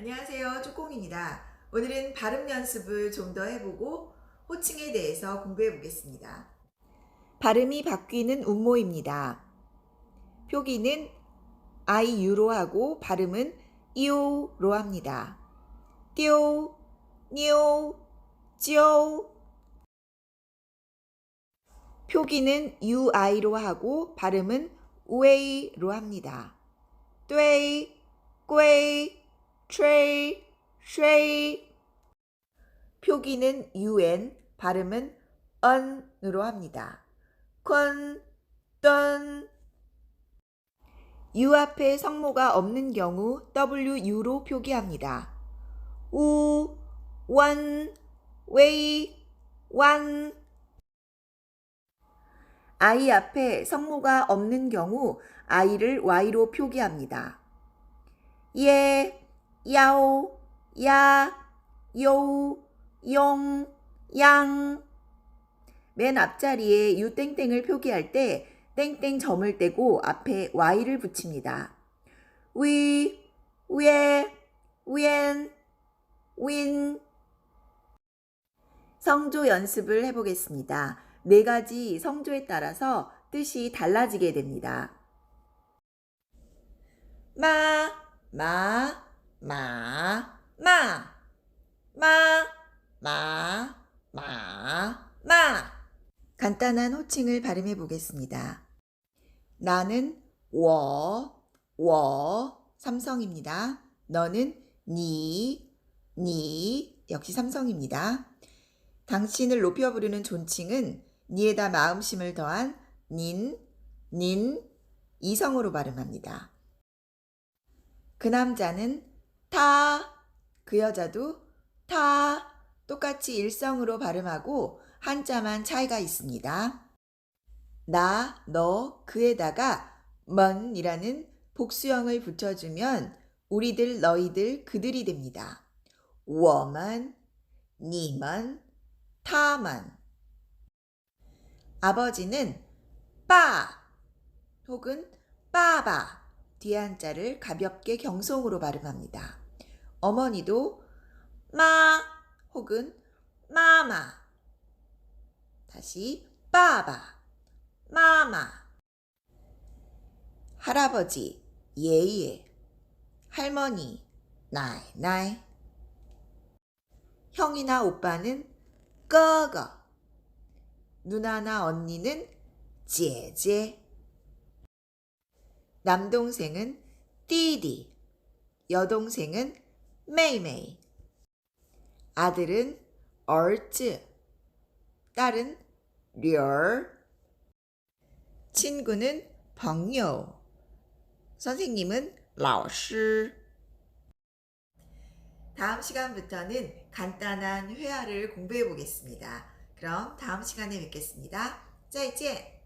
안녕하세요. 쪼꽁입니다. 오늘은 발음 연습을 좀 더 해보고 호칭에 대해서 공부해 보겠습니다. 발음이 바뀌는 운모입니다. 표기는 아이유로 하고 발음은 이오로 합니다. 띠오, 니오, 찌오. 표기는 UI로 하고 발음은 우에이로 합니다. 뚜이, 꿰이, 트레이, 쉐이. 표기는 UN, 발음은 언으로 합니다. 콘, 떤. U 앞에 성모가 없는 경우 WU로 표기합니다. 우, 원, 웨이, 완. 아이 앞에 성모가 없는 경우 아이를 Y로 표기합니다. 예, 야오, 야, 요, 용, 양. 맨 앞자리에 유땡땡을 표기할 때 땡땡 점을 떼고 앞에 Y를 붙입니다. 위, 위에, 위엔, 윈. 성조 연습을 해보겠습니다. 네 가지 성조에 따라서 뜻이 달라지게 됩니다. 마, 마, 마, 마, 마, 마, 마, 마. 간단한 호칭을 발음해 보겠습니다. 나는 워, 워, 삼성입니다. 너는 니, 니, 역시 삼성입니다. 당신을 높여 부르는 존칭은 니에다 마음심을 더한 닌, 닌, 이성으로 발음합니다. 그 남자는 타, 그 여자도 타, 똑같이 일성으로 발음하고 한자만 차이가 있습니다. 나, 너, 그에다가 먼이라는 복수형을 붙여주면 우리들, 너희들, 그들이 됩니다. 我们,你们, 他们. 아버지는 빠 혹은 빠바 뒤에 한자를 가볍게 경송으로 발음합니다. 어머니도 마 혹은 마마 다시 빠바 마마. 할아버지 예예 할머니 나이. 형이나 오빠는 꺼거. 누나나 언니는 제제 남동생은 띠디, 여동생은 메이메이, 아들은 얼쯔, 딸은 리얼, 친구는 벙요, 선생님은 라오시. 다음 시간부터는 간단한 회화를 공부해 보겠습니다. 그럼 다음 시간에 뵙겠습니다. 짜이째!